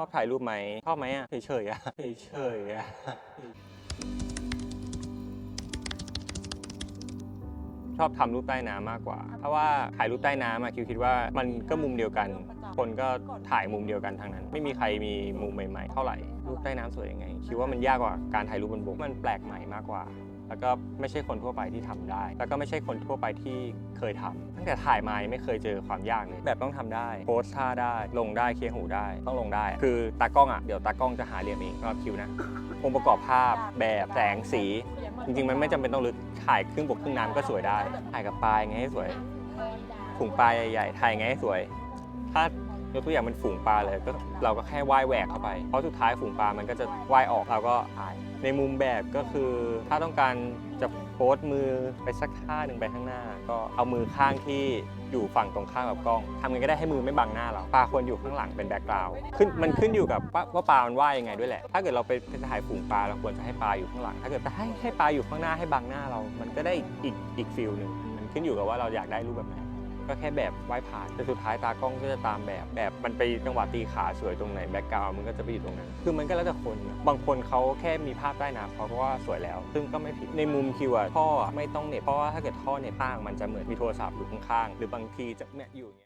อบถ่ายรูปไหมชอบไหมอะเฉยๆอะเฉยๆอะชอบทำรูปใต้น้ำมากกว่า เพราะว่าถ่ายรูปใต้น้ำอะคิวคิดว่ามันก็มุมเดียวกัน คนก็ถ่ายมุมเดียวกันทางนั้น ไม่มีใครมีมุมใหม่ๆ เท่าไหร่ รูปใต้น้ำสวยยังไง คิดว่ามันยากกว่าการถ่ายรูปบนบก มันแปลกใหม่มากกว่า แล้วก็ไม่ใช่คนทั่วไปที่ทำได้ แล้วก็ไม่ใช่คนทั่วไปที่เคยทำตั้งแต่ถ่ายมาไม่เคยเจอความยากเลยแบบต้องทำได้โพสท่าได้ ลงได้เคียร์หูได้ต้องลงได้ คือตากล้องอะเดี๋ยวตากล้องจะหาเหลี่ยมเองก็คิวนะองค์ประกอบภาพแบบแสงสี จริงๆ มันไม่จำเป็นต้องลึกถ่ายครึ่งบกครึ่งน้ำก็สวยได้ ถ่ายกับปลายไงให้สวยฝูงปลายใหญ่ๆถ่ายไงให้สวย ถ้า ยกตัวอย่างเป็นฝูงปลาเลยก็เราก็แค่ว่ายแหวกเข้าไป เพราะสุดท้ายฝูงปลามันก็จะว่ายออกเราก็ถ่าย ในมุมแบบก็คือถ้าต้องการจะโพสต์มือไปสักข้างหนึ่งไปข้างหน้า ก็เอามือข้างที่อยู่ฝั่งตรงข้ามกับกล้องทำไงก็ได้ให้มือไม่บังหน้าเราปลาควรอยู่ข้างหลังเป็นแบ็กกราวด์ขึ้นมันขึ้นอยู่กับว่าว่าปลามันว่ายยังไงด้วยแหละ ถ้าเกิดเราไปไปถ่ายฝูงปลาเราควรจะให้ปลาอยู่ข้างหลัง ถ้าเกิดจะให้ให้ปลาอยู่ข้างหน้าให้บังหน้าเรา มันก็ได้อีกอีกฟิลหนึ่งมันขึ้นอยู่กับว่าเราอยากได้รูปแบบไหน ก็แค่แบบว่ายผ่านแต่สุดท้ายตากล้องก็จะตามแบบแบบมันไปจังหวะตีขาสวยตรงไหนแบ็กกราวมันก็จะไปอยู่ตรงนั้น คือมันก็แล้วแต่คน บางคนเขาแค่มีภาพใต้น้ำเพราะว่าสวยแล้ว ซึ่งก็ไม่ผิดในมุมคิวอะท่อไม่ต้องเน็ตเพราะว่าถ้าเกิดท่อเน็ตตั้งมันจะเหมือนมีโทรศัพท์อยู่ข้างๆหรือบางทีจะเนี่ยอยู่เงี้ย